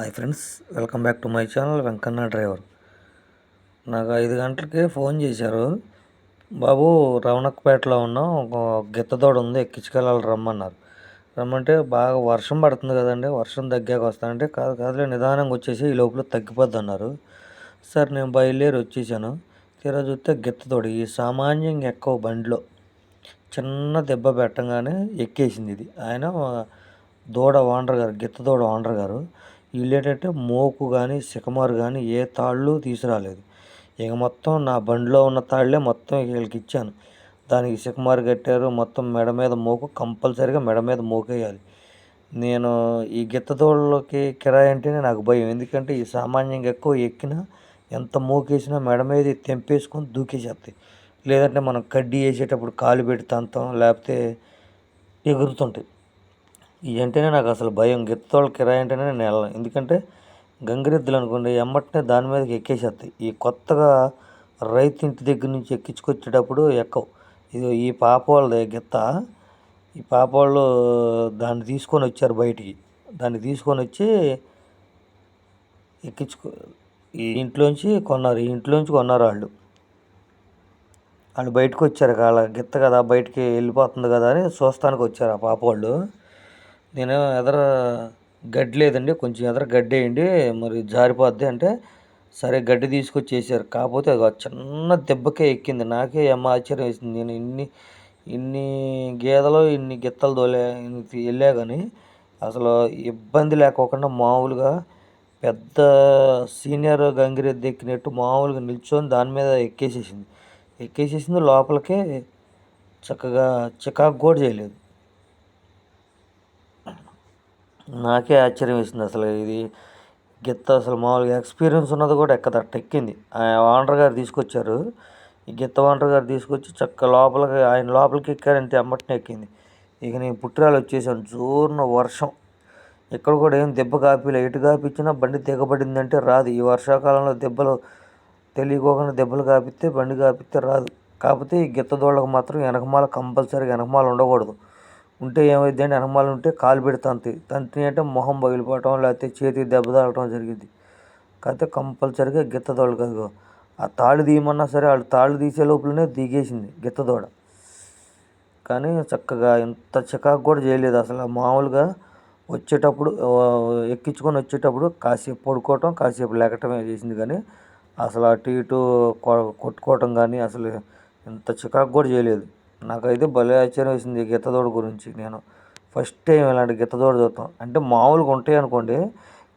Hi friends welcome back to my channel Venkanna driver నాకు ఐదు గంటలకి ఫోన్ చేశారు. బాబు రవణక్పేటలో ఉన్నాం. ఒక గిత్తదోడ ఉంది ఎక్కించుకెళ్ళాలి రమ్మన్నారు. రమ్మంటే బాగా వర్షం పడుతుంది కదండి వర్షం తగ్గాక వస్తానంటే కాదు కాదులే నిదానంగా వచ్చేసి ఈ లోపల తగ్గిపోద్ది అన్నారు. సార్ నేను బయలుదేరి వచ్చేసాను. తీరా చూస్తే గిత్తదోడు ఈ సామాన్యంగా ఎక్కువ బండిలో. చిన్న దెబ్బ పెట్టంగానే ఎక్కేసింది ఇది. ఆయన దూడ ఓనర్ గారు గిత్త దూడ ఓనర్ గారు. వీళ్ళు ఏంటంటే మోకు కానీ సికమారు కానీ ఏ తాళ్ళు తీసుకురాలేదు. ఇక మొత్తం నా బండిలో ఉన్న తాళ్ళే మొత్తం వీళ్ళకి ఇచ్చాను. దానికి సికమారు కట్టారు. మొత్తం మెడ మీద మోకు కంపల్సరీగా మెడ మీద మోకేయాలి. నేను ఈ గిత్త కిరాయి అంటేనే నాకు భయం. ఎందుకంటే ఈ సామాన్యంగా ఎక్కువ ఎక్కినా ఎంత మోకేసినా మెడ మీద తెంపేసుకొని దూకేసేస్తాయి. లేదంటే మనం కడ్డీ వేసేటప్పుడు కాలు పెట్టి తంతాం లేకపోతే ఎగురుతుంటాయి. అంటేనే నాకు అసలు భయం. గిత్తోళ్ళ కిరాయి అంటేనే నేను వెళ్ళను. ఎందుకంటే గంగిరెద్దులు అనుకోండి ఎమ్మటనే దాని మీదకి ఎక్కేసేస్తాయి. ఈ కొత్తగా రైతు ఇంటి దగ్గర నుంచి ఎక్కించుకొచ్చేటప్పుడు ఎక్కవు. ఇది ఈ పాప వాళ్ళది గిత్త. ఈ పాప వాళ్ళు దాన్ని తీసుకొని వచ్చారు బయటికి. దాన్ని తీసుకొని వచ్చి ఎక్కించుకో ఈ ఇంట్లోంచి కొన్నారు. ఈ ఇంట్లోంచి కొన్నారు వాళ్ళు. వాళ్ళు బయటకు వచ్చారు వాళ్ళ గిత్త కదా బయటికి వెళ్ళిపోతుంది కదా అని చూస్తానికి వచ్చారు ఆ పాప వాళ్ళు. నేను ఎదర గడ్డి లేదండి కొంచెం ఎదర గడ్డి వేయండి మరి జారిపోద్ది అంటే సరే గడ్డి తీసుకొచ్చి వేసారు కాకపోతే అది చిన్న దెబ్బకే ఎక్కింది. నాకే ఏమ ఆశ్చర్యం వేసింది. నేను ఇన్ని ఇన్ని గేదెలు ఇన్ని గిత్తలు తోలే వెళ్ళా కానీ అసలు ఇబ్బంది లేకోకుండా మామూలుగా పెద్ద సీనియర్ గంగిరెద్ది ఎక్కినట్టు మామూలుగా నిల్చొని దాని మీద ఎక్కేసేసింది. ఎక్కేసేసింది లోపలికే చక్కగా చికాకు కూడా చేయలేదు. నాకే ఆశ్చర్యం వేసింది అసలు ఇది. గిత్త అసలు మామూలుగా ఎక్స్పీరియన్స్ ఉన్నది కూడా ఎక్కద టెక్కింది ఓనర్ గారు తీసుకొచ్చారు. ఈ గిత్త ఓనర్ గారు తీసుకొచ్చి చక్క లోపలికి ఆయన లోపలికి ఎక్కారంటే అమ్మటిని ఎక్కింది. ఇక నేను పుట్టిరాలు వచ్చేసాను జోరున వర్షం. ఇక్కడ కూడా ఏం దెబ్బ కాపీలే. ఎటు కాపించినా బండి దిగబడిందంటే రాదు. ఈ వర్షాకాలంలో దెబ్బలు తెలియకోకుండా దెబ్బలు కాపిస్తే బండి కాపిస్తే రాదు. కాకపోతే ఈ గిత్త దోళ్ళకు మాత్రం వెనకమాల కంపల్సరీగా వెనకమాల ఉండకూడదు. ఉంటే ఏమైంది అంటే వెనకమాల ఉంటే కాలు పెడి తంతి తంతి అంటే మొహం పగిలిపోవటం లేకపోతే చేతికి దెబ్బ తాగటం జరిగింది. కాకపోతే కంపల్సరీగా గిత్త దోళ్ళ కాదు. ఆ తాళ్ళు తీయమన్నా సరే వాళ్ళు తాళ్ళు తీసే లోపలనే దిగేసింది గిత్తదోడ కానీ చక్కగా ఇంత చికాకు కూడా చేయలేదు. అసలు మామూలుగా వచ్చేటప్పుడు ఎక్కించుకొని వచ్చేటప్పుడు కాసేపు పడుకోవటం కాసేపు లేకటమే చేసింది. కానీ అసలు అటు ఇటు కొట్టుకోవటం కానీ అసలు ఇంత చికాకు కూడా చేయలేదు. నాకైతే భలే ఆశ్చర్యం వేసింది గిత్తదోడ గురించి. నేను ఫస్ట్ టైం ఇలాంటి గిత్తదోడ చూస్తాం అంటే మామూలుగా ఉంటాయి అనుకోండి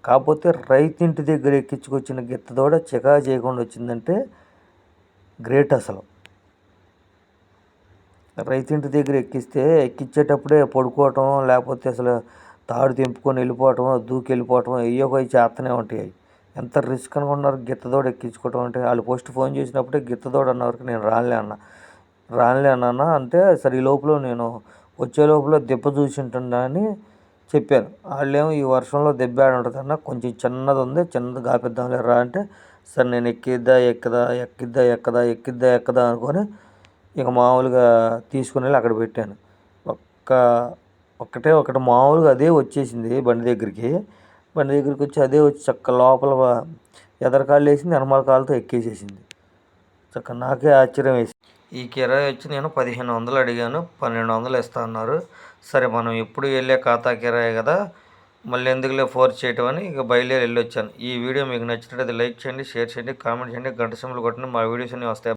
కాకపోతే రైతింటి దగ్గర ఎక్కించుకొచ్చిన గిత్తదోడ చికా చేయకుండా వచ్చిందంటే గ్రేట్ అసలు. రైతింటి దగ్గర ఎక్కిస్తే ఎక్కించేటప్పుడే పడుకోవటం లేకపోతే అసలు తాడు తెంపుకొని వెళ్ళిపోవటం దూకి వెళ్ళిపోవటం అయ్యో పోయి చేస్తూనే ఉంటాయి. ఎంత రిస్క్ అనుకున్నారు గిత్తదోడ ఎక్కించుకోవటం అంటే? వాళ్ళు ఫస్ట్ ఫోన్ చేసినప్పుడే గిత్తదోడ అన్నవరకు నేను రాలే అన్న. రానులే అన్న అంటే సరే ఈ లోపల నేను వచ్చే లోపల దెబ్బ చూసి ఉంటుందా అని చెప్పాను. వాళ్ళేమో ఈ వర్షంలో దెబ్బ ఆడ ఉంటుంది కొంచెం చిన్నది ఉంది చిన్నది కాపిద్దాంలే రా అంటే సరే నేను ఎక్కిద్దా ఎక్కదా ఎక్కిద్దా ఎక్కదా ఎక్కిద్దా ఎక్కదా అనుకొని ఇక మామూలుగా తీసుకుని వెళ్ళి అక్కడ పెట్టాను. ఒక్క ఒక్కటే ఒకటి మామూలుగా అదే వచ్చేసింది బండి దగ్గరికి. బండి దగ్గరికి వచ్చి అదే వచ్చి చక్క లోపల ఎదరకాళ్ళు వేసింది ఎనమాల కాళ్ళతో ఎక్కేసేసింది. చక్క నాకే ఆశ్చర్యం వేసింది. ఈ కిరాయి వచ్చి నేను పదిహేను వందలు అడిగాను పన్నెండు వందలు ఇస్తా అన్నారు. సరే మనం ఎప్పుడు వెళ్ళే ఖాతా కిరాయి కదా మళ్ళీ ఎందుకులే ఫోర్స్ చేయటం అని ఇక బయలుదేరి వెళ్ళొచ్చాను. ఈ వీడియో మీకు నచ్చినట్లయితే లైక్ చేయండి షేర్ చేయండి కామెంట్ చేయండి గంట సింబల్ కొట్టండి. మా వీడియోస్ అన్నీ వస్తాయి.